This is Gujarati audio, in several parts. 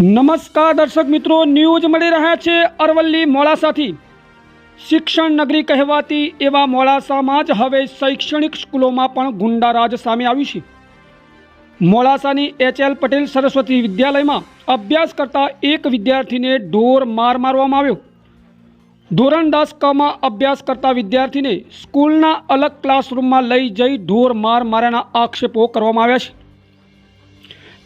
નમસ્કાર દર્શક મિત્રો, ન્યૂઝ મળી રહ્યા છે અરવલ્લી મોડાસાથી શિક્ષણ નગરી કહેવાતી એવા મોડાસામાં જ હવે શૈક્ષણિક સ્કૂલોમાં પણ ગુંડારાજ સામે આવ્યું છે. મોડાસાની એચ એલ પટેલ સરસ્વતી વિદ્યાલયમાં અભ્યાસ કરતા એક વિદ્યાર્થીને ઢોર માર મારવામાં આવ્યો. ધોરણ દસ કમાં અભ્યાસ કરતા વિદ્યાર્થીને સ્કૂલના અલગ ક્લાસરૂમમાં લઈ જઈ ઢોર માર માર્યાના આક્ષેપો કરવામાં આવ્યા છે.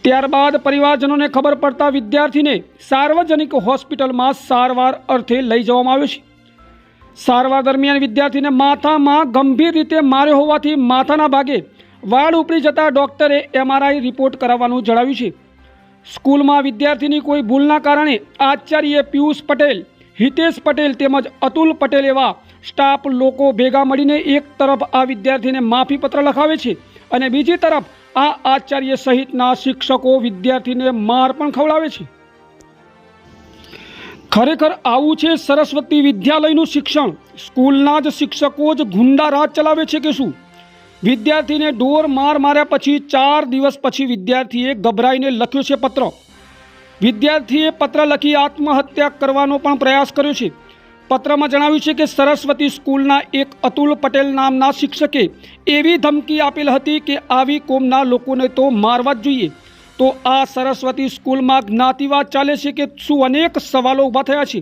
ત્યારબાદ પરિવારજનોને ખબર પડતા વિદ્યાર્થીને સાર્વજનિક હોસ્પિટલમાં સારવાર અર્થે લઈ જવામાં આવ્યો છે. સારવાર દરમિયાન વિદ્યાર્થીને માથામાં ગંભીર રીતે માર્યો હોવાથી માથાના ભાગે વાળ ઉપડી જતા ડૉક્ટરે એમઆરઆઈ રિપોર્ટ કરાવવાનું જણાવ્યું છે. સ્કૂલમાં વિદ્યાર્થીની કોઈ ભૂલના કારણે આચાર્ય પિયુષ પટેલ, હિતેશ પટેલ તેમજ અતુલ પટેલ એવા સ્ટાફ લોકો ભેગા મળીને એક તરફ આ વિદ્યાર્થીને માફીપત્ર લખાવે છે અને બીજી તરફ આ આચાર્ય સહિતના શિક્ષકો વિદ્યાર્થીને માર પણ ખવડાવે છે. ખરેખર આવું છે સરસ્વતી વિદ્યાલયનું શિક્ષણ. સ્કૂલના જ શિક્ષકો જ ગુંડા રાજ ચલાવે છે કે શું? વિદ્યાર્થીને ઢોર માર માર્યા પછી ચાર દિવસ પછી વિદ્યાર્થીએ ગભરાઈને લખ્યો છે પત્ર. વિદ્યાર્થીએ પત્ર લખી આત્મહત્યા કરવાનો પણ પ્રયાસ કર્યો છે. પત્રમાં જણાવ્યું છે કે સરસ્વતી સ્કૂલના એક અતુલ પટેલ નામના શિક્ષકે એવી ધમકી આપેલ હતી કે આવી કોમના લોકોને તો મારવા જ જોઈએ. તો આ સરસ્વતી સ્કૂલમાં જ્ઞાતિવાદ ચાલે છે કે શું અનેક સવાલો ઊભા થયા છે?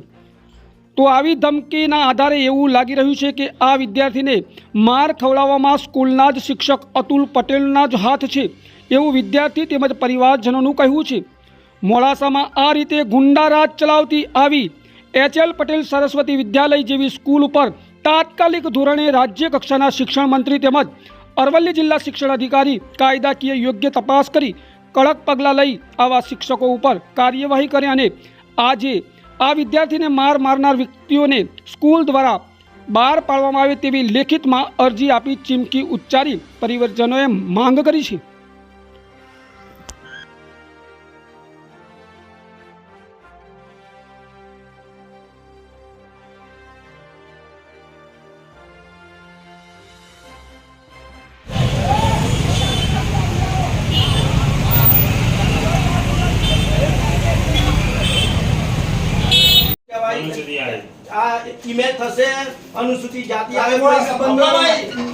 તો આવી ધમકીના આધારે એવું લાગી રહ્યું છે કે આ વિદ્યાર્થીને માર ખવડાવવામાં સ્કૂલના જ શિક્ષક અતુલ પટેલના જ હાથ છે એવું વિદ્યાર્થી તેમજ પરિવારજનોનું કહેવું છે. મોડાસામાં આ રીતે ગુંડારાજ ચલાવતી આવી એચ એલ પટેલ સરસ્વતી વિદ્યાલય જેવી સ્કૂલ ઉપર તાત્કાલિક ધોરણે રાજ્ય કક્ષાના શિક્ષણ મંત્રી તેમજ અરવલ્લી જિલ્લા શિક્ષણ અધિકારી કાયદાકીય યોગ્ય તપાસ કરી કડક પગલાં લઈ આવા શિક્ષકો ઉપર કાર્યવાહી કરે અને આજે આ વિદ્યાર્થીને માર મારનાર વ્યક્તિઓને સ્કૂલ દ્વારા બહાર પાડવામાં આવે તેવી લેખિતમાં અરજી આપી ચીમકી ઉચ્ચારી પરિવારજનોએ માંગ કરી છે. ઇમેજ થશે અનુસૂચિત જાતિ આવે કોઈ સંબંધ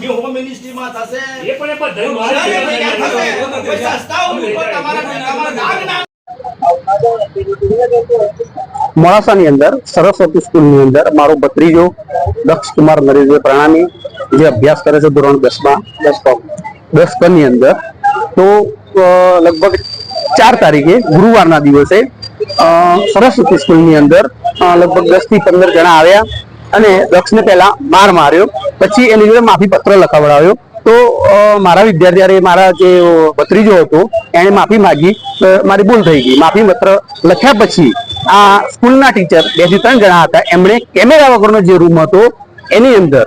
જે હોમ મિનિસ્ટ્રીમાં થશે એ પણ એ બધાય વાત ઘણા છે. ભેગા થશે કોઈ સંસ્થાઓ ઉપર તમારા તમારા નામ ના મોડાસાની અંદર સરસ્વતી સ્કૂલની અંદર મારો ભત્રીજો દક્ષ કુમાર નરેશભાઈ પ્રણામી જે અભ્યાસ કરે છે ધોરણ દસમાં દસ ક દસ ક ની અંદર. તો અ, લગભગ ચાર તારીખે ગુરુવારના દિવસે અ, સરસ્વતી સ્કૂલની અંદર લગભગ દસથી પંદર જણા આવ્યા અને દક્ષને પહેલા માર માર્યો. પછી એની જોડે માફી પત્ર લખાવડાવ્યો. તો મારા વિદ્યાર્થી મારા જે ભત્રીજો હતો, એણે માફી માગી. મારી ભૂલ થઈ ગઈ. માફી પત્ર લખ્યા પછી આ સ્કૂલના ટીચર બેથી ત્રણ જણા હતા. એમણે કેમેરા વગરનો જે રૂમ હતો, એની અંદર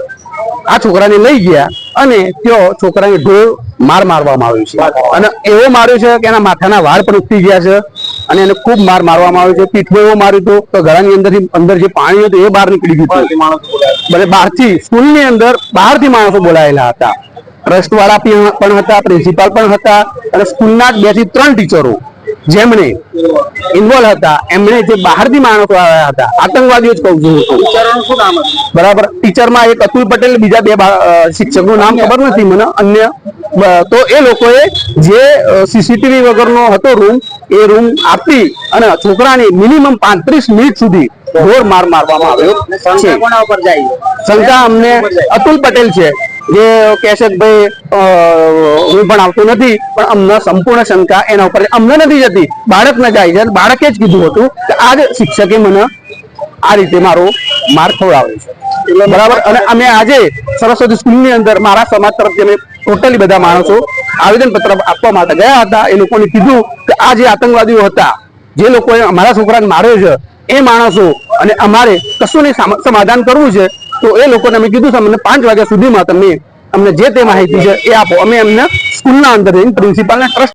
આ છોકરાને લઈ ગયા અને તેઓ છોકરાને ઢોળ માર મારવામાં આવ્યો છે. અને એવો માર્યો છે કે એના માથાના વાળ પણ ઉઠી ગયા છે. અને એને ખૂબ માર મારવામાં આવ્યો છે. પીઠમાં એવો માર્યો હતો તો ઘરની અંદર અંદર જે પાણી હતું એ બહાર નીકળી ગયું હતું. ભલે બહારથી સ્કૂલની અંદર બહારથી માણસો બોલાયેલા હતા. ટ્રસ્ટ વાળા પણ હતા પ્રિન્સિપાલ પણ હતા અને સ્કૂલના બેથી ત્રણ ટીચરો જેમણે ઇન્વોલ્વ હતા. એમણે જે બહારથી માણસો આવ્યા હતા. આતંકવાદીઓ જ કહું છું. બરાબર. ટીચરમાં એક અતુલ પટેલ બીજા બે શિક્ષકનું નામ ખબર નથી મને. અન્ય તો એ લોકોએ જે સીસીટીવી વગરનો હતો રૂમ એ રૂમ આપી અને છોકરાને મિનિમમ પાંત્રીસ મિનિટ સુધી ઢોર માર મારવામાં આવ્યો છે. શંકા અમને અતુલ પટેલ છે જે કહે છે કે ભાઈ હું પણ આવતો નથી પણ અમને સંપૂર્ણ શંકા એના ઉપર અમને નથી જતી. બાળકને જાય છે. બાળકે જ કીધું હતું કે આ જ શિક્ષકે મને આ રીતે મારો માર ખવડાવ્યો છે. બરાબર? અને અમે આજે સરસ્વતી સ્કૂલની અંદર મારા સમાજ તરફથી અમે ટોટલી બધા માણસો આવેદન પત્ર આપવા માટે ગયા હતા. એ લોકોને કીધું કે આ જે આતંકવાદીઓ હતા, જે લોકોએ અમારા છોકરાને માર્યો છે, એ માણસો અને અમારે કશું નહીં સમાધાન કરવું છે, તો એ લોકોને અમે કીધું અમને પાંચ વાગ્યા સુધીમાં તમે અમને જે તે માહિતી છે એ આપો. અમે એમને સ્કૂલના અંદર પ્રિન્સિપાલના ટ્રસ્ટ